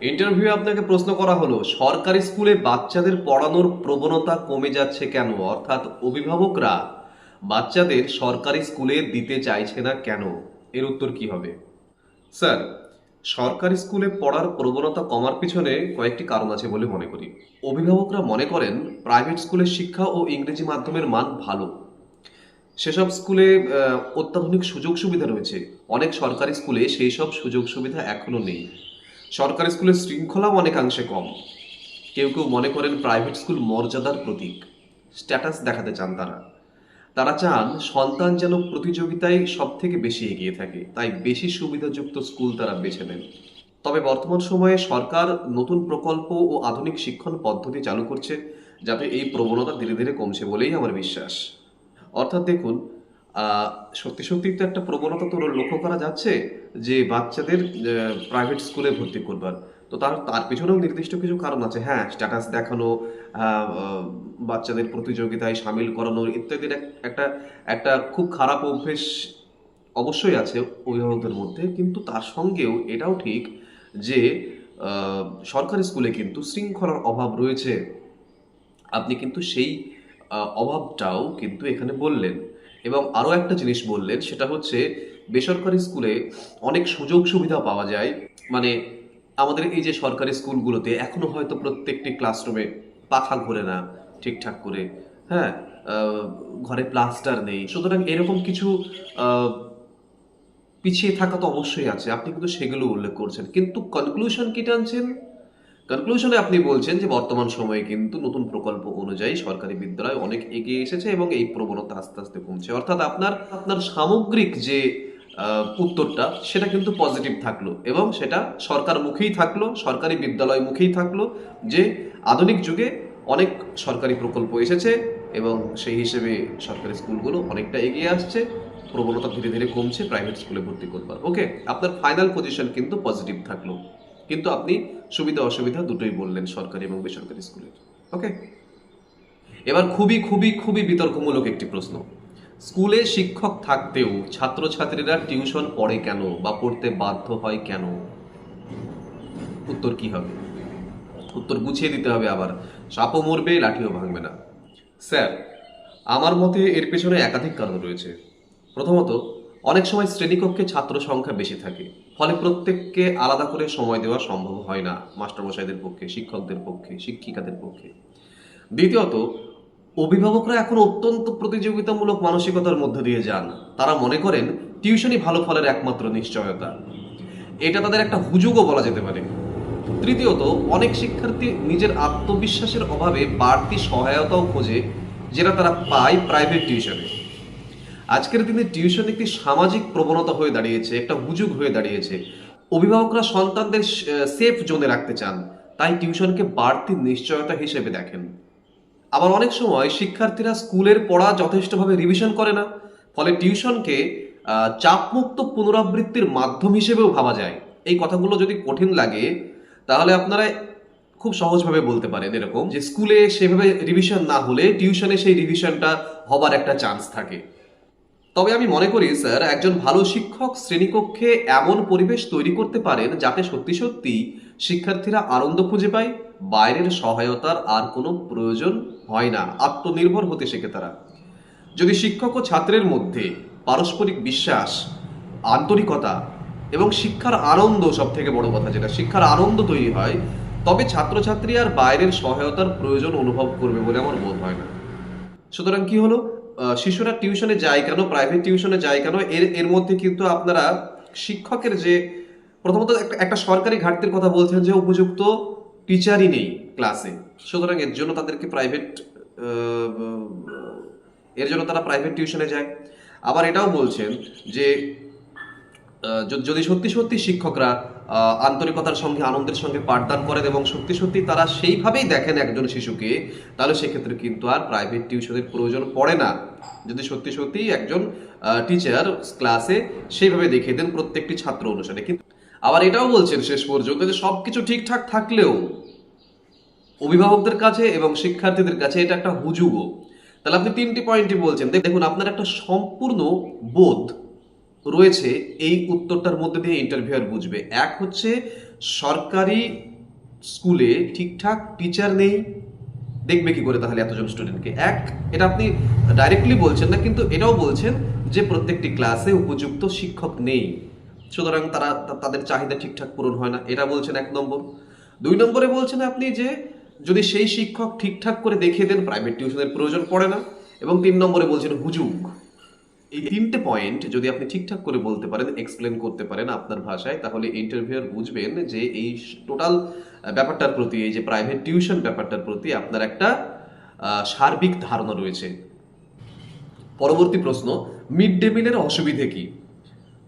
Interview আপনাকে প্রশ্ন করা হলো, সরকারি স্কুলে বাচ্চাদের পড়ানোর প্রবণতা কমে যাচ্ছে কেন? অর্থাৎ অভিভাবকরা বাচ্চাদের সরকারি স্কুলে দিতে চাইছে না কেন? এর উত্তর কি হবে? স্যার, সরকারি স্কুলে পড়ার প্রবণতা কমার পিছনে কয়েকটি কারণ আছে বলে মনে করি। অভিভাবকরা মনে করেন, প্রাইভেট স্কুলের শিক্ষা ও ইংরেজি মাধ্যমের মান ভালো। সেসব স্কুলে অত্যাধুনিক সুযোগ সুবিধা রয়েছে। অনেক সরকারি স্কুলে সেই সব সুযোগ সুবিধা এখনও নেই। সরকারি স্কুলের শৃঙ্খলাও অনেকাংশে কম। কেউ কেউ মনে করেন প্রাইভেট স্কুল মর্যাদার প্রতীক। স্ট্যাটাস দেখাতে চান তারা। তারা চান সন্তান যেন প্রতিযোগিতায় সব থেকে বেশি এগিয়ে থাকে, তাই বেশি সুবিধাযুক্ত স্কুল তারা বেছে নেন। তবে বর্তমান সময়ে সরকার নতুন প্রকল্প ও আধুনিক শিক্ষণ পদ্ধতি চালু করছে, যাতে এই প্রবণতা ধীরে ধীরে কমছে বলেই আমার বিশ্বাস। অর্থাৎ দেখুন সত্যি সত্যি তো একটা প্রবণতা তো লক্ষ্য করা যাচ্ছে। যে বাচ্চাদের প্রাইভেট স্কুলে ভর্তি করবার। তো তার তার পিছনেও নির্দিষ্ট কিছু কারণ আছে। হ্যাঁ স্ট্যাটাস দেখানো বাচ্চাদের প্রতিযোগিতায় সামিল করানো ইত্যাদির একটা একটা খুব খারাপ অভ্যেস অবশ্যই আছে অভিভাবকদের মধ্যে, কিন্তু তার সঙ্গেও এটাও ঠিক যে সরকারি স্কুলে কিন্তু শৃঙ্খলার অভাব রয়েছে। আপনি কিন্তু সেই অভাবটাও কিন্তু এখানে বললেন। এবং আরও একটা জিনিস বললেন, সেটা হচ্ছে বেসরকারি স্কুলে অনেক সুযোগ সুবিধা পাওয়া যায়। মানে আমাদের এই যে সরকারি স্কুলগুলোতে এখনও হয়তো প্রত্যেকটি ক্লাসরুমে পাখা ঘোরে না ঠিকঠাক করে। হ্যাঁ ঘরে প্লাস্টার নেই। সুতরাং এরকম কিছু পিছিয়ে থাকা তো অবশ্যই আছে। আপনি কিন্তু সেগুলো উল্লেখ করছেন। কিন্তু কনক্লুশন কি টানছেন? কনক্লুশনে আপনি বলছেন যে বর্তমান সময়ে কিন্তু নতুন প্রকল্প অনুযায়ী সরকারি বিদ্যালয় অনেক এগিয়ে এসেছে এবং এই প্রবণতা আস্তে আস্তে কমছে। অর্থাৎ আপনার আপনার সামগ্রিক যে উত্তরটা, সেটা কিন্তু পজিটিভ থাকল এবং সেটা সরকার মুখেই থাকল, সরকারি বিদ্যালয় মুখেই থাকল যে আধুনিক যুগে অনেক সরকারি প্রকল্প এসেছে এবং সেই হিসেবে সরকারি স্কুলগুলো অনেকটা এগিয়ে আসছে, প্রবণতা ধীরে ধীরে কমছে প্রাইভেট স্কুলে ভর্তি করবার। ওকে আপনার ফাইনাল পজিশন কিন্তু পজিটিভ থাকল। কিন্তু আপনি সুবিধা অসুবিধা দুটোই বললেন সরকারি এবং বেসরকারি স্কুলের। ওকে এবার খুবই খুবই খুবই বিতর্কমূলক একটি প্রশ্ন। স্কুলে শিক্ষক থাকতেও ছাত্রছাত্রীরা টিউশন পড়ে কেন বা পড়তে বাধ্য হয় কেন? উত্তর কি হবে? উত্তর গুছিয়ে দিতে হবে আবার। সাপও মরবে, লাঠিও ভাঙবে না। স্যার, আমার মতে এর পেছনে একাধিক কারণ রয়েছে। প্রথমত, অনেক সময় শ্রেণীকক্ষে ছাত্র সংখ্যা বেশি থাকে, ফলে প্রত্যেককে আলাদা করে সময় দেওয়া সম্ভব হয় না, মাস্টারমশাইদের পক্ষে, শিক্ষকদের পক্ষে, শিক্ষিকাদের পক্ষে। দ্বিতীয়ত অভিভাবকরা এখন অত্যন্ত প্রতিযোগিতামূলক মানসিকতার মধ্যে দিয়ে যান। তারা মনে করেন, টিউশনই ভালো ফলের একমাত্র নিশ্চয়তা। এটা তাদের একটা হুজুগও বলা যেতে পারে। তৃতীয়ত, অনেক শিক্ষার্থী নিজের আত্মবিশ্বাসের অভাবে বাড়তি সহায়তাও খোঁজে, যেটা তারা পায় প্রাইভেট টিউশনে। আজকের দিনে টিউশন একটি সামাজিক প্রবণতা হয়ে দাঁড়িয়েছে, একটা হুজুগ হয়ে দাঁড়িয়েছে। অভিভাবকরা সন্তানদের সেফ জোনে রাখতে চান, তাই টিউশনকে বাড়তি নিশ্চয়তা হিসেবে দেখেন। আবার অনেক সময় শিক্ষার্থীরা স্কুলের পড়া যথেষ্টভাবে রিভিশন করে না, ফলে টিউশনকে চাপমুক্ত পুনরাবৃত্তির মাধ্যম হিসেবেও ভাবা যায়। এই কথাগুলো যদি কঠিন লাগে, তাহলে আপনারা খুব সহজভাবে বলতে পারেন এরকম যে স্কুলে সেভাবে রিভিশন না হলে টিউশনে সেই রিভিশনটা হবার একটা চান্স থাকে। তবে আমি মনে করি, স্যার, একজন ভালো শিক্ষক শ্রেণীকক্ষে এমন পরিবেশ তৈরি করতে পারেন যাতে সত্যি সত্যি শিক্ষার্থীরা আনন্দ খুঁজে পায়। বাইরের সহায়তার আর কোনো প্রয়োজন হয় না, আত্মনির্ভর হতে শেখে তারা। যদি শিক্ষক ও ছাত্রের মধ্যে পারস্পরিক বিশ্বাস, আন্তরিকতা এবং শিক্ষার আনন্দ সব থেকে বড় কথা, যেটা শিক্ষার আনন্দ তৈরি হয়, তবে ছাত্রছাত্রী আর বাইরের সহায়তার প্রয়োজন অনুভব করবে বলে আমার বোধ হয় না। সুতরাং কি হলো? শিশুরা টিউশনে যায় কেন? প্রাইভেট টিউশনে যায় কেন? এর এর মধ্যে কিন্তু আপনারা শিক্ষকের যে প্রথমত একটা- সরকারি ঘাটতির কথা বলছেন যে উপযুক্ত টিচারই নেই ক্লাসে। সুতরাং এর জন্য তাদেরকে প্রাইভেট এর জন্য তারা প্রাইভেট টিউশনে যায়। আবার এটাও বলছেন যে যদি সত্যি সত্যি শিক্ষকরা আন্তরিকতার সঙ্গে, আনন্দের সঙ্গে পাঠদান করেন এবং সত্যি সত্যি তারা সেইভাবেই দেখেন একজন শিশুকে, তাহলে সেক্ষেত্রে কিন্তু আর প্রাইভেট টিউশনের প্রয়োজন পড়ে না। যদি সত্যি সত্যি একজন টিচার ক্লাসে সেইভাবে দেখিয়ে দেন প্রত্যেকটি ছাত্র অনুসারে। কিন্তু আবার এটাও বলছেন শেষ পর্যন্ত যে সবকিছু ঠিকঠাক থাকলেও অভিভাবকদের কাছে এবং শিক্ষার্থীদের কাছে এটা একটা হুজুগো। তাহলে আপনি তিনটি পয়েন্টই বলছেন। দেখুন, আপনার একটা সম্পূর্ণ বোধ রয়েছে, এই উত্তরটার মধ্যে দিয়ে ইন্টারভিউয়ার বুঝবে। এক হচ্ছে, সরকারি স্কুলে ঠিকঠাক টিচার নেই, দেখবে কি করে তাহলে এতজন স্টুডেন্টকে এক, এটা আপনি ডাইরেক্টলি বলছেন না, কিন্তু এটাও বলছেন যে প্রত্যেকটি ক্লাসে উপযুক্ত শিক্ষক নেই। সুতরাং তারা তাদের চাহিদা ঠিকঠাক পূরণ হয় না। এটা বলছেন এক নম্বর। দুই নম্বরে বলছেন আপনি যে, যদি সেই শিক্ষক ঠিকঠাক করে দেখিয়ে দেন প্রাইভেট টিউশনের প্রয়োজন পড়ে না। এবং তিন নম্বরে বলছেন হুজুগ। এই তিনটে পয়েন্ট যদি আপনি ঠিকঠাক করে বলতে পারেন এক্সপ্লেন করতে পারেন আপনার ভাষায়, তাহলে ইন্টারভিউয়ার বুঝবেন যে এই টোটাল ব্যাপারটার প্রতি, এই যে প্রাইভেট টিউশন ব্যাপারটার প্রতি আপনার একটা সার্বিক ধারণা রয়েছে। পরবর্তী প্রশ্ন মিড ডে মিলের অসুবিধে কি?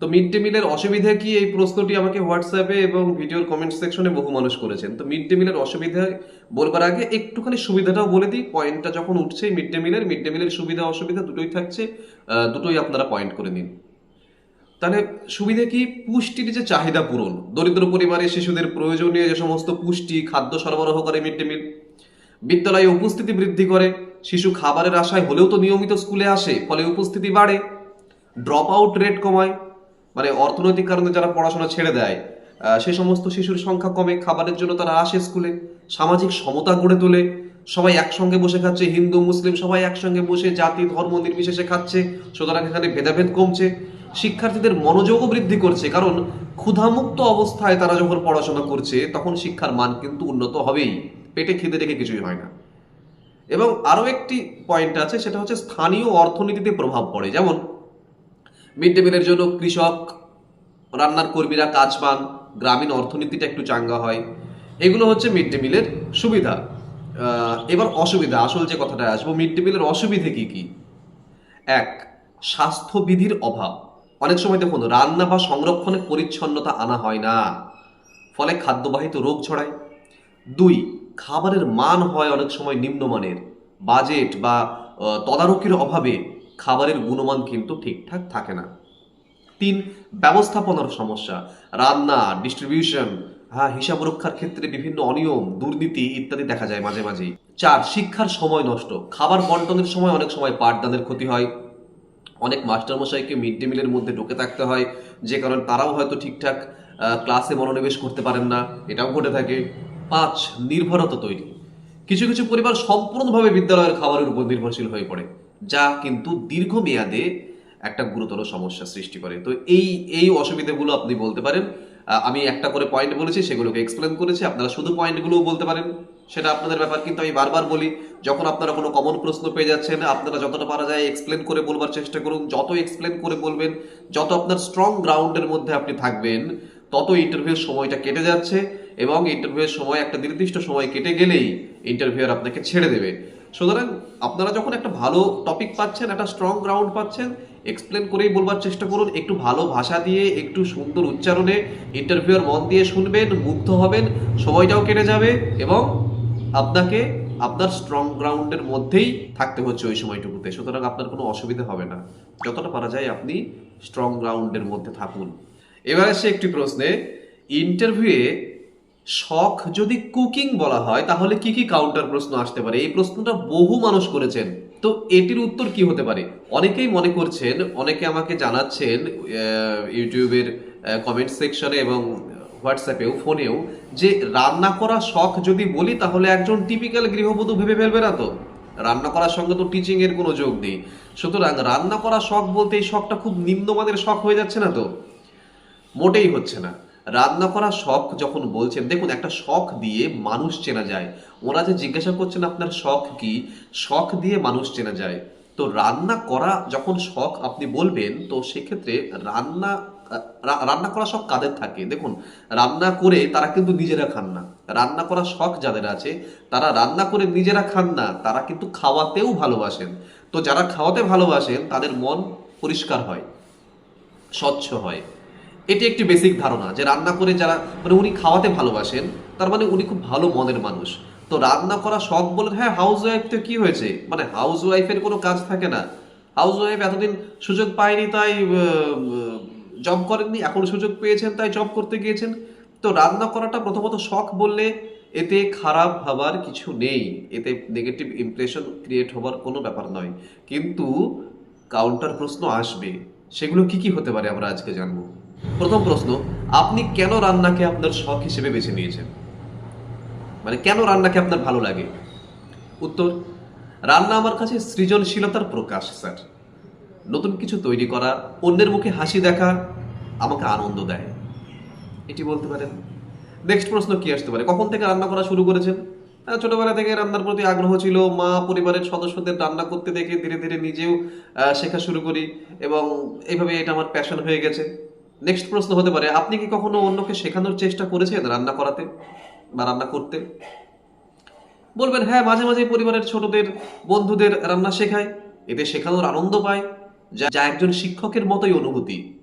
তো মিড ডে মিলের অসুবিধা কি? এই প্রশ্নটি আমাকে হোয়াটসঅ্যাপে এবং ভিডিওর কমেন্ট সেকশনে বহু মানুষ করেছেন। তো মিড ডে মিলের অসুবিধা বলবার আগে একটুখানি সুবিধাটাও বলে দিই। পয়েন্টটা যখন উঠছে মিড ডে মিলের মিড ডে মিলের সুবিধা, অসুবিধা দুটোই থাকছে। দুটোই আপনারা পয়েন্ট করে নিন। তাহলে সুবিধা কি? পুষ্টির যে চাহিদা পূরণ, দরিদ্র পরিবারের শিশুদের প্রয়োজনীয় যে সমস্ত পুষ্টি, খাদ্য সরবরাহ করে মিড ডে মিল বিদ্যালয়ে উপস্থিতি বৃদ্ধি করে, শিশু খাবারের আশায় হলেও তো নিয়মিত স্কুলে আসে, ফলে উপস্থিতি বাড়ে ড্রপ আউট রেট কমায় মানে অর্থনৈতিক কারণে যারা পড়াশোনা ছেড়ে দেয় সে সমস্ত শিশুর সংখ্যা কমে, খাবারের জন্য তারা আসে স্কুলে, সামাজিক সমতা গড়ে তোলে, সবাই একসঙ্গে বসে খাচ্ছে, হিন্দু, মুসলিম সবাই একসঙ্গে বসে জাতি, ধর্ম নির্বিশেষে খাচ্ছে, সুতরাং এখানে ভেদাভেদ কমছে। শিক্ষার্থীদের মনোযোগও বৃদ্ধি করছে, কারণ ক্ষুধামুক্ত অবস্থায় তারা যখন পড়াশোনা করছে, তখন শিক্ষার মান কিন্তু উন্নত হবেই, পেটে খিদে রেখে কিছুই হয় না। এবং আরও একটি পয়েন্ট আছে, সেটা হচ্ছে স্থানীয় অর্থনীতিতে প্রভাব পড়ে। যেমন মিড ডে মিলের জন্য কৃষক, রান্নার কর্মীরা কাজ পান গ্রামীণ অর্থনীতিটা একটু চাঙ্গা হয়। এগুলো হচ্ছে মিড ডে মিলের সুবিধা। এবার অসুবিধা, আসল যে কথাটা আসব, মিড ডে মিলের অসুবিধে কি কি? এক, স্বাস্থ্যবিধির অভাব। অনেক সময় দেখুন, রান্না বা সংরক্ষণে পরিচ্ছন্নতা আনা হয় না, ফলে খাদ্যবাহিত রোগ ছড়ায়। দুই, খাবারের মান হয় অনেক সময় নিম্নমানের। বাজেট বা তদারকির অভাবে খাবারের গুণমান কিন্তু ঠিকঠাক থাকে না। তিন, ব্যবস্থাপনার সমস্যা। রান্না ডিস্ট্রিবিউশন হ্যাঁ হিসাব রক্ষার ক্ষেত্রে বিভিন্ন অনিয়ম, দুর্নীতি ইত্যাদি দেখা যায় মাঝে মাঝেই। চার, শিক্ষার সময় নষ্ট। খাবার বন্টনের সময় অনেক সময় পাঠদানের ক্ষতি হয়। অনেক মাস্টারমশাইকে মিড ডে মিলের মধ্যে ঢুকে থাকতে হয়, যে কারণে তারাও হয়তো ঠিকঠাক ক্লাসে মনোনিবেশ করতে পারেন না। এটাও ঘটে থাকে। পাঁচ, নির্ভরতা তৈরি। কিছু কিছু পরিবার সম্পূর্ণভাবে বিদ্যালয়ের খাবারের উপর নির্ভরশীল হয়ে পড়ে। যা কিন্তু দীর্ঘমেয়াদে একটা গুরুতর সমস্যা সৃষ্টি করে। তো এই এই অসুবিধাগুলো আপনি বলতে পারেন। আমি একটা করে পয়েন্ট বলেছি, সেগুলোকে এক্সপ্লেন করেছি। আপনারা শুধু পয়েন্টগুলোও বলতে পারেন। সেটা আপনাদের ব্যাপার, কিন্তু আমি বারবার বলি, যখন আপনারা কোনো কমন প্রশ্ন পেয়ে যাচ্ছেন, আপনারা যতটা পারা যায় এক্সপ্লেন করে বলবার চেষ্টা করুন। যত এক্সপ্লেন করে বলবেন, যত আপনার স্ট্রং গ্রাউন্ডের মধ্যে আপনি থাকবেন, তত ইন্টারভিউর সময়টা কেটে যাচ্ছে এবং ইন্টারভিউয়ের সময়, একটা নির্দিষ্ট সময় কেটে গেলেই ইন্টারভিউয়ার আপনাকে ছেড়ে দেবে। সুতরাং আপনারা যখন একটা ভালো টপিক পাচ্ছেন, একটা স্ট্রং গ্রাউন্ড পাচ্ছেন এক্সপ্লেন করেই বলবার চেষ্টা করুন। একটু ভালো ভাষা দিয়ে, একটু সুন্দর উচ্চারণে ইন্টারভিউয়ার মন দিয়ে শুনবেন, মুগ্ধ হবেন, সময়টাও কেটে যাবে এবং আপনাকে আপনার স্ট্রং গ্রাউন্ডের মধ্যেই থাকতে হচ্ছে ওই সময়টুকুতে। সুতরাং আপনার কোনো অসুবিধা হবে না। যতটা পারা যায় আপনি স্ট্রং গ্রাউন্ডের মধ্যে থাকুন। এবার আসছে একটি প্রশ্নে। ইন্টারভিউয়ে শখ যদি কুকিং বলা হয়, তাহলে কি কি কাউন্টার প্রশ্ন আসতে পারে? এই প্রশ্নটা বহু মানুষ করেছেন। তো এটির উত্তর কি হতে পারে? অনেকেই মনে করছেন, অনেকে আমাকে জানাচ্ছেন ইউটিউবের কমেন্ট সেকশনে এবং হোয়াটসঅ্যাপেও ফোনেও যে রান্না করা শখ যদি বলি, তাহলে একজন টিপিক্যাল গৃহবধূ ভেবে ফেলবে না তো? রান্না করার সঙ্গে তো টিচিং এর কোনো যোগ নেই। সুতরাং রান্না করা শখ বলতে এই শখটা খুব নিম্নমানের শখ হয়ে যাচ্ছে না তো? মোটেই হচ্ছে না। রান্না করা শখ যখন বলছেন, দেখুন, একটা শখ দিয়ে মানুষ চেনা যায়। ওরা যে জিজ্ঞাসা করছেন, আপনার শখ কি? শখ দিয়ে মানুষ চেনা যায়। তো রান্না করা যখন শখ আপনি বলবেন, তো সেক্ষেত্রে রান্না রান্না করা শখ কাদের থাকে? দেখুন, রান্না করে তারা কিন্তু নিজেরা খান না। রান্না করা শখ যাদের আছে, তারা রান্না করে নিজেরা খান না, তারা কিন্তু খাওয়াতেও ভালোবাসেন। তো যারা খাওয়াতে ভালোবাসেন, তাদের মন পরিষ্কার হয়, স্বচ্ছ হয়। এটি একটি বেসিক ধারণা যে রান্না করে যারা মানে উনি খাওয়াতে ভালোবাসেন, তার মানে উনি খুব ভালো মনের মানুষ। তো রান্না করা শখ বলে হ্যাঁ হাউস ওয়াইফ তো কি হয়েছে? মানে হাউস ওয়াইফের কোনো কাজ থাকে না। হাউস ওয়াইফ এতদিন সুযোগ পায়নি, তাই জব করেননি, এখন সুযোগ পেয়েছেন, তাই জব করতে গিয়েছেন। তো রান্না করাটা প্রথমত শখ বললে এতে খারাপ ভাবার কিছু নেই। এতে নেগেটিভ ইমপ্রেশন ক্রিয়েট হবার কোনো ব্যাপার নয়। কিন্তু কাউন্টার প্রশ্ন আসবে, সেগুলো কি কি হতে পারে আমরা আজকে জানব? প্রথম প্রশ্ন, আপনি কেন রান্নাকে আপনার শখ হিসেবে বেছে নিয়েছেন? মানে কেন রান্নাকে আপনার ভালো লাগে? উত্তর, রান্না আমার কাছে সৃজনশীলতার প্রকাশ, স্যার। নতুন কিছু তৈরি করা, অন্যের মুখে হাসি দেখা আমাকে আনন্দ দেয়। এটি বলতে পারেন। নেক্সট প্রশ্ন কি আসতে পারে? কখন থেকে রান্না করা শুরু করেছেন? ছোটবেলা থেকে রান্নার প্রতি আগ্রহ ছিল। মা, পরিবারের সদস্যদের রান্না করতে দেখে ধীরে ধীরে নিজেও শেখা শুরু করি এবং এইভাবে এটা আমার প্যাশন হয়ে গেছে। নেক্সট প্রশ্ন হতে পারে, আপনি কি কখনো অন্যকে শেখানোর চেষ্টা করেছেন রান্না করাতে বা রান্না করতে? বলবেন হ্যাঁ মাঝে মাঝে পরিবারের ছোটদের, বন্ধুদের রান্না শেখায় এতে শেখানোর আনন্দ পায় যা যা একজন শিক্ষকের মতোই অনুভূতি।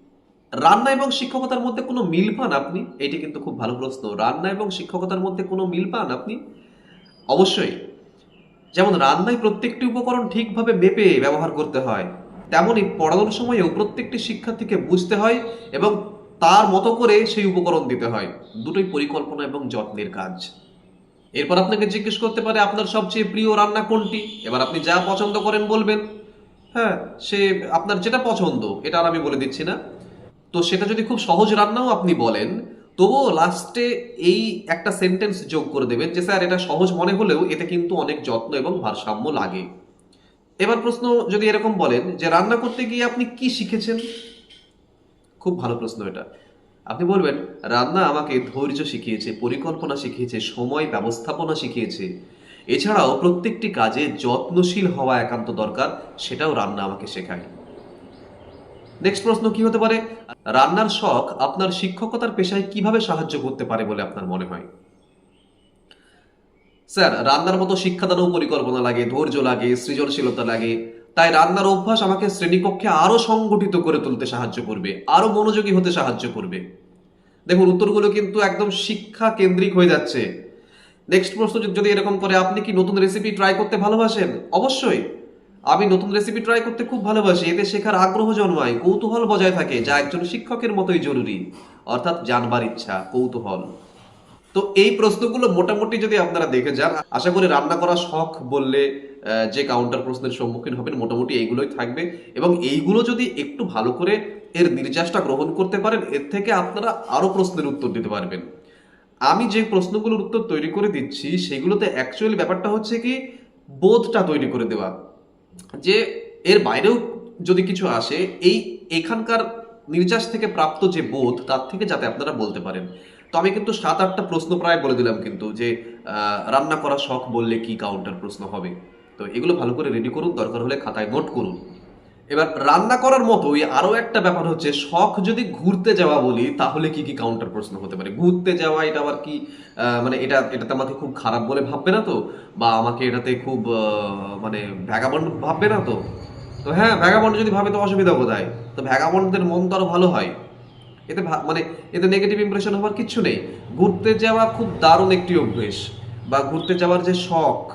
রান্না এবং শিক্ষকতার মধ্যে কোনো মিল পান আপনি? এটি কিন্তু খুব ভালো প্রশ্ন। রান্না এবং শিক্ষকতার মধ্যে কোনো মিল পান আপনি? অবশ্যই। যেমন, রান্নায় প্রত্যেকটি উপকরণ ঠিকভাবে মেপে ব্যবহার করতে হয়। তেমনি পড়ানোর সময়ও প্রত্যেকটি শিক্ষার্থীকে বুঝতে হয় এবং তার মতো করে সেই উপকরণ দিতে হয়। দুটোই পরিকল্পনা এবং যত্নের কাজ। এরপর আপনাকে জিজ্ঞেস করতে পারে, আপনার সবচেয়ে প্রিয় রান্না কোনটি? এবার আপনি যা পছন্দ করেন বলবেন। হ্যাঁ সে আপনার যেটা পছন্দ, এটা আর আমি বলে দিচ্ছি না। তো সেটা যদি খুব সহজ রান্নাও আপনি বলেন, তবুও লাস্টে এই একটা সেন্টেন্স যোগ করে দেবেন যে, স্যার, এটা সহজ মনে হলেও এতে কিন্তু অনেক যত্ন এবং ভারসাম্য লাগে। এবার প্রশ্ন, যদি এরকম বলেন যে রান্না করতে গিয়ে আপনি কি শিখেছেন? খুব ভালো প্রশ্ন এটা। আপনি বলবেন, রান্না আমাকে ধৈর্য শিখিয়েছে, পরিকল্পনা শিখিয়েছে, সময় ব্যবস্থাপনা শিখিয়েছে। এছাড়াও প্রত্যেকটি কাজে যত্নশীল হওয়া একান্ত দরকার, সেটাও রান্না আমাকে শেখায়। নেক্সট প্রশ্ন কি হতে পারে? রান্নার শখ আপনার শিক্ষকতার পেশায় কীভাবে সাহায্য করতে পারে বলে আপনার মনে হয়? স্যার, রান্নার মতো শিক্ষাদানও পরিকল্পনা লাগে, ধৈর্য লাগে, সৃজনশীলতা লাগে। তাই রান্নার অভ্যাস আমাকে শ্রেণীকক্ষে আরও সংগঠিত করে তুলতে সাহায্য করবে আরও মনোযোগী হতে সাহায্য করবে। দেখুন, উত্তরগুলো কিন্তু একদম শিক্ষা কেন্দ্রিক হয়ে যাচ্ছে। নেক্সট প্রশ্ন যদি এরকম করে, আপনি কি নতুন রেসিপি ট্রাই করতে ভালোবাসেন? অবশ্যই। আমি নতুন রেসিপি ট্রাই করতে খুব ভালোবাসি, এতে শেখার আগ্রহ জন্মায়, কৌতূহল বজায় থাকে, যা একজন শিক্ষকের মতোই জরুরি। অর্থাৎ জানবার ইচ্ছা, কৌতূহল। তো এই প্রশ্নগুলো মোটামুটি যদি আপনারা দেখে যান, আশা করি রান্না করা শখ বললে যে কাউন্টার প্রশ্নের সম্মুখীন হবেন, মোটামুটি এইগুলোই থাকবে। এবং এইগুলো যদি একটু ভালো করে এর নির্যাসটা গ্রহণ করতে পারেন, এর থেকে আপনারা আরও প্রশ্নের উত্তর দিতে পারবেন। আমি যে প্রশ্নগুলোর উত্তর তৈরি করে দিচ্ছি, সেগুলোতে অ্যাকচুয়ালি ব্যাপারটা হচ্ছে কি, বোধটা তৈরি করে দেওয়া। যে এর বাইরেও যদি কিছু আসে, এই এখানকার নির্যাস থেকে প্রাপ্ত যে বোধ, তার থেকে যাতে আপনারা বলতে পারেন। তো আমি কিন্তু সাত, আটটা প্রশ্ন প্রায় বলে দিলাম কিন্তু যে রান্না করা শখ বললে কি কাউন্টার প্রশ্ন হবে? তো এগুলো ভালো করে রেডি করুন, দরকার হলে খাতায় নোট করুন। এবার রান্না করার মতোই আরও একটা ব্যাপার হচ্ছে, শখ যদি ঘুরতে যাওয়া বলি, তাহলে কি কি কাউন্টার প্রশ্ন হতে পারে? ঘুরতে যাওয়া, এটা আবার কি মানে এটা, এটাতে আমাকে খুব খারাপ বলে ভাববে না তো? বা আমাকে এটাতে খুব মানে ভ্যাগাবন্ড ভাববে না তো? তো হ্যাঁ ভ্যাগাবন্ড যদি ভাবে তো অসুবিধা কোথায়? তো ভ্যাগাবন্ডদের মন তো আরও ভালো হয়। এতে মানে এতে নেগেটিভ ইমপ্রেশন হওয়ার কিছু নেই। ঘুরতে যাওয়া খুব দারুণ একটি অভ্যেস বা ঘুরতে যাওয়ার যে শখ,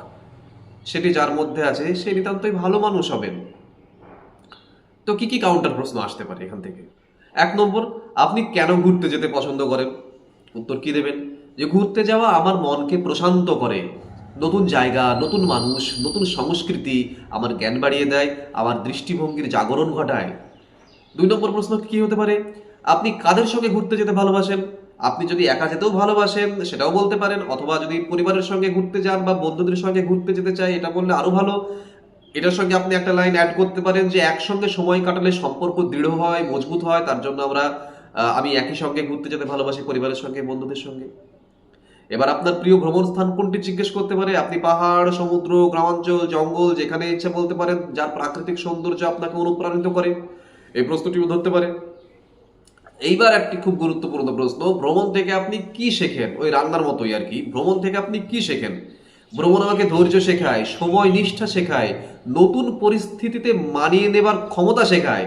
সেটি যার মধ্যে আছে, সে নিতান্তই ভালো মানুষ হবেন। তো কি কি কাউন্টার প্রশ্ন আসতে পারে এখান থেকে? এক নম্বর, আপনি কেন ঘুরতে যেতে পছন্দ করেন? উত্তর কি দেবেন? যে ঘুরতে যাওয়া আমার মনকে প্রশান্ত করে। নতুন জায়গা, নতুন মানুষ, নতুন সংস্কৃতি আমার জ্ঞান বাড়িয়ে দেয়, আমার দৃষ্টিভঙ্গির জাগরণ ঘটায়। দুই নম্বর প্রশ্ন কি হতে পারে? আপনি কাদের সঙ্গে ঘুরতে যেতে ভালোবাসেন? আপনি যদি একা যেতেও ভালোবাসেন, সেটাও বলতে পারেন, অথবা যদি পরিবারের সঙ্গে ঘুরতে যান বা বন্ধুদের সঙ্গে ঘুরতে যেতে চাই, এটা বললে আরও ভালো। এটার সঙ্গে আপনি একটা লাইন অ্যাড করতে পারেন যে একসঙ্গে সময় কাটালে সম্পর্ক দৃঢ় হয়, মজবুত হয়, তার জন্য আমরা আমি একই সঙ্গে ঘুরতে যেতে ভালোবাসি পরিবারের সঙ্গে, বন্ধুদের সঙ্গে। এবার আপনার প্রিয় ভ্রমণ স্থান কোনটি জিজ্ঞেস করতে পারে? আপনি পাহাড়, সমুদ্র, গ্রামাঞ্চল, জঙ্গল, যেখানে ইচ্ছা বলতে পারেন, যার প্রাকৃতিক সৌন্দর্য আপনাকে অনুপ্রাণিত করে। এই প্রশ্নটিও ধরতে পারে। এইবার একটি খুব গুরুত্বপূর্ণ প্রশ্ন, ভ্রমণ থেকে আপনি কি শেখেন? ওই রান্নার মতোই আর কি। ভ্রমণ থেকে আপনি কি শেখেন? ভ্রমণ আমাকে ধৈর্য শেখায়, সময় নিষ্ঠা শেখায়, নতুন পরিস্থিতিতে মানিয়ে নেবার ক্ষমতা শেখায়।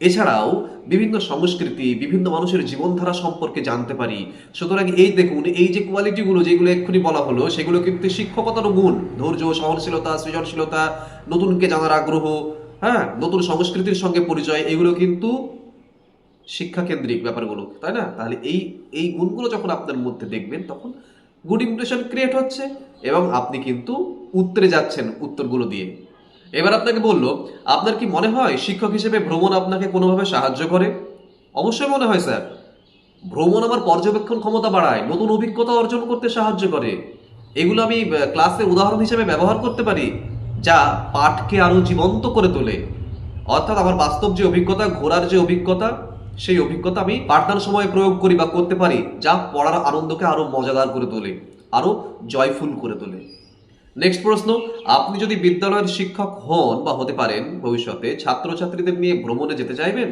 এছাড়াও বিভিন্ন সংস্কৃতি, বিভিন্ন মানুষের জীবনধারা সম্পর্কে জানতে পারি। সুতরাং এই দেখুন, এই যে কোয়ালিটিগুলো যেগুলো এক্ষুনি বলা হলো, সেগুলো কিন্তু শিক্ষকতার গুণ। ধৈর্য, সহনশীলতা, সৃজনশীলতা, নতুনকে জানার আগ্রহ হ্যাঁ নতুন সংস্কৃতির সঙ্গে পরিচয়, এগুলো কিন্তু শিক্ষা কেন্দ্রিক ব্যাপারগুলো, তাই না? তাহলে এই এই গুণগুলো যখন আপনার মধ্যে দেখবেন, তখন গুড ইমপ্রেশন ক্রিয়েট হচ্ছে এবং আপনি কিন্তু উত্তরে যাচ্ছেন উত্তরগুলো দিয়ে। এবার আপনাকে বলল, আপনার কি মনে হয় শিক্ষক হিসেবে ভ্রমণ আপনাকে কোনোভাবে সাহায্য করে? অবশ্যই মনে হয়, স্যার। ভ্রমণ আমার পর্যবেক্ষণ ক্ষমতা বাড়ায়, নতুন অভিজ্ঞতা অর্জন করতে সাহায্য করে। এগুলো আমি ক্লাসে উদাহরণ হিসেবে ব্যবহার করতে পারি, যা পাঠকে আরও জীবন্ত করে তোলে। অর্থাৎ আমার বাস্তব যে অভিজ্ঞতা, ঘোরার যে অভিজ্ঞতা সেই অভিজ্ঞতা আমি পাঠদান সময়ে প্রয়োগ করি বা করতে পারি, যা পড়ার আনন্দকে আরও মজাদার করে তোলে, আরও জয়ফুল করে তোলে। নেক্সট প্রশ্ন, আপনি যদি বিদ্যালয়ের শিক্ষক হন বা হতে পারেন, ভবিষ্যতে ছাত্রছাত্রীদের নিয়ে ভ্রমণে যেতে চাইবেন?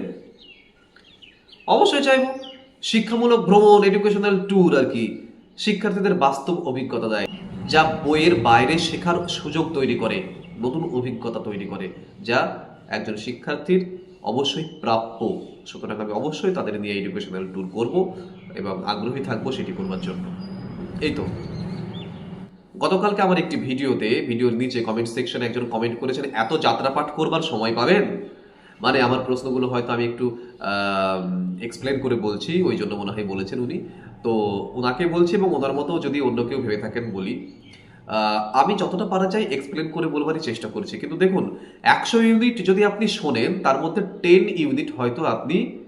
অবশ্যই চাইব। শিক্ষামূলক ভ্রমণ এডুকেশনাল ট্যুর আর কি, শিক্ষার্থীদের বাস্তব অভিজ্ঞতা দেয়, যা বইয়ের বাইরে শেখার সুযোগ তৈরি করে, নতুন অভিজ্ঞতা তৈরি করে, যা একজন শিক্ষার্থীর অবশ্যই প্রাপ্য সুতরাং আমি অবশ্যই তাদের নিয়ে এডুকেশনাল ট্যুর করব এবং আগ্রহী থাকব সেটি করবার জন্য। এই তো। গতকালকে আমার একটি ভিডিওতে, ভিডিওর নিচে কমেন্ট সেকশনে একজন কমেন্ট করেছেন, এত যাত্রাপাঠ করবার সময় পাবেন? মানে আমার প্রশ্নগুলো হয়তো আমি একটু এক্সপ্লেন করে বলছি, ওই জন্য মনে হয় বলেছেন উনি। তো ওনাকে বলছি এবং ওনার মতো যদি অন্য কেউ ভেবে থাকেন বলি আমি যতটা পারা যায় এক্সপ্লেন করে বলবারই চেষ্টা করছি। কিন্তু দেখুন, একশো ইউনিট যদি আপনি শোনেন, তার মধ্যে টেন ইউনিট হয়তো আপনি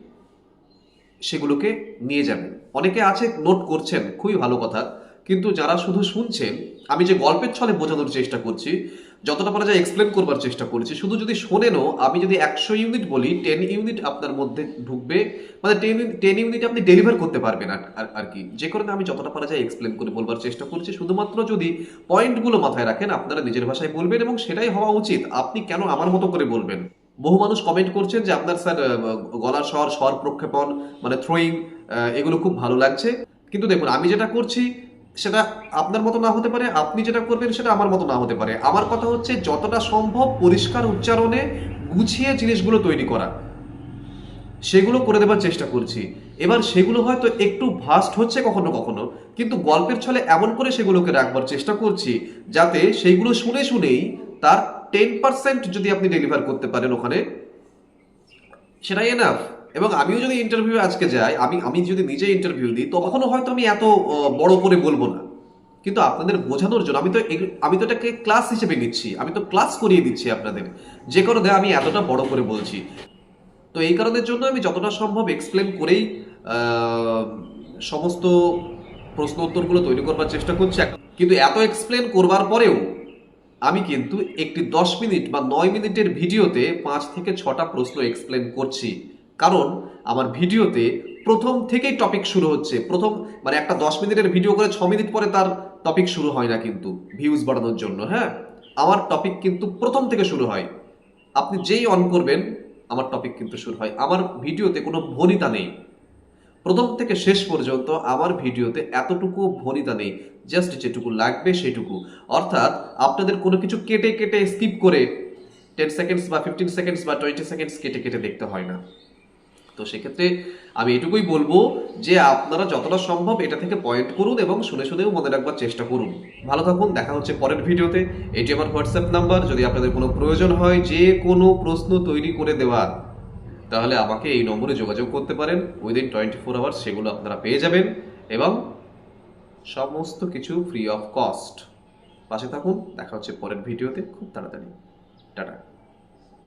সেগুলোকে নিয়ে যাবেন। অনেকে আছে নোট করছেন, খুবই ভালো কথা। কিন্তু যারা শুধু শুনছেন, আমি যে গল্পের ছলে বোঝানোর চেষ্টা করছি যতটা পারা যায় এক্সপ্লেন করবার চেষ্টা করছি। শুধু যদি শোনেনও আমি যদি একশো ইউনিট বলি টেন ইউনিট আপনার মধ্যে ঢুকবে মানে টেন টেন ইউনিট আপনি ডেলিভার করতে পারবেন আর- কি। যে কারণে আমি যতটা পারা যায় এক্সপ্লেন করে বলবার চেষ্টা করছি। শুধুমাত্র যদি পয়েন্টগুলো মাথায় রাখেন, আপনারা নিজের ভাষায় বলবেন এবং সেটাই হওয়া উচিত। আপনি কেন আমার মতো করে বলবেন? বহু মানুষ কমেন্ট করছেন যে আপনার স্যার গলার স্বর স্বর প্রক্ষেপণ মানে থ্রোয়িং এগুলো খুব ভালো লাগছে। কিন্তু দেখুন, আমি যেটা করছি সেটা আপনার মতো না হতে পারে, আপনি যেটা করবেন সেটা আমার মতো না হতে পারে। আমার কথা হচ্ছে যতটা সম্ভব পরিষ্কার উচ্চারণে গুছিয়ে জিনিসগুলো তৈরি করা। সেগুলো করে দেবার চেষ্টা করছি। এবার সেগুলো হয়তো একটু ভাস্ট হচ্ছে কখনো কখনো, কিন্তু গল্পের ছলে এমন করে সেগুলোকে রাখবার চেষ্টা করছি যাতে সেইগুলো শুনে শুনেই তার টেন পার্সেন্ট যদি আপনি ডেলিভার করতে পারেন ওখানে, সেটাই এনাফ এবং আমিও যদি ইন্টারভিউ আজকে যাই, আমি আমি যদি নিজে ইন্টারভিউ দিই তখনও হয়তো আমি এত বড় করে বলব না। কিন্তু আপনাদের বোঝানোর জন্য আমি তো আমি তো এটাকে ক্লাস হিসেবে নিচ্ছি, আমি তো ক্লাস করিয়ে দিচ্ছি আপনাদের। যে কারণে আমি এতটা বড় করে বলছি। তো এই কারণের জন্য আমি যতটা সম্ভব এক্সপ্লেন করেই সমস্ত প্রশ্ন উত্তরগুলো তৈরি করবার চেষ্টা করছি। কিন্তু এত এক্সপ্লেন করবার পরেও আমি কিন্তু একটি দশ মিনিট বা নয় মিনিটের ভিডিওতে পাঁচ থেকে ছটা প্রশ্ন এক্সপ্লেন করছি। কারণ আমার ভিডিওতে প্রথম থেকেই টপিক শুরু হচ্ছে। প্রথম মানে একটা দশ মিনিটের ভিডিও করে ছ মিনিট পরে তার টপিক শুরু হয় না কিন্তু ভিউজ বাড়ানোর জন্য হ্যাঁ? আমার টপিক কিন্তু প্রথম থেকে শুরু হয়। আপনি যেই অন করবেন, আমার টপিক কিন্তু শুরু হয়। আমার ভিডিওতে কোনো ভনিতা নেই। প্রথম থেকে শেষ পর্যন্ত আমার ভিডিওতে এতটুকু ভনিতা নেই। জাস্ট যেটুকু লাগবে সেটুকু অর্থাৎ আপনাদের কোনো কিছু কেটে কেটে স্কিপ করে টেন সেকেন্ডস বা ফিফটিন সেকেন্ডস বা টোয়েন্টি সেকেন্ডস কেটে কেটে দেখতে হয় না। তো সেক্ষেত্রে আমি এটুকুই বলব যে আপনারা যতটা সম্ভব এটা থেকে পয়েন্ট করুন এবং শুনে শুনেও মনে রাখবার চেষ্টা করুন। ভালো থাকুন, দেখা হচ্ছে পরের ভিডিওতে। এটি আমার হোয়াটসঅ্যাপ নাম্বার যদি আপনাদের কোনো প্রয়োজন হয় যে কোনো প্রশ্ন তৈরি করে দেওয়ার, তাহলে আমাকে এই নম্বরে যোগাযোগ করতে পারেন। উইদিন টোয়েন্টি ফোর আওয়ার্স সেগুলো আপনারা পেয়ে যাবেন এবং সমস্ত কিছু ফ্রি অফ কস্ট পাশে থাকুন, দেখা হচ্ছে পরের ভিডিওতে খুব তাড়াতাড়ি। টাটা।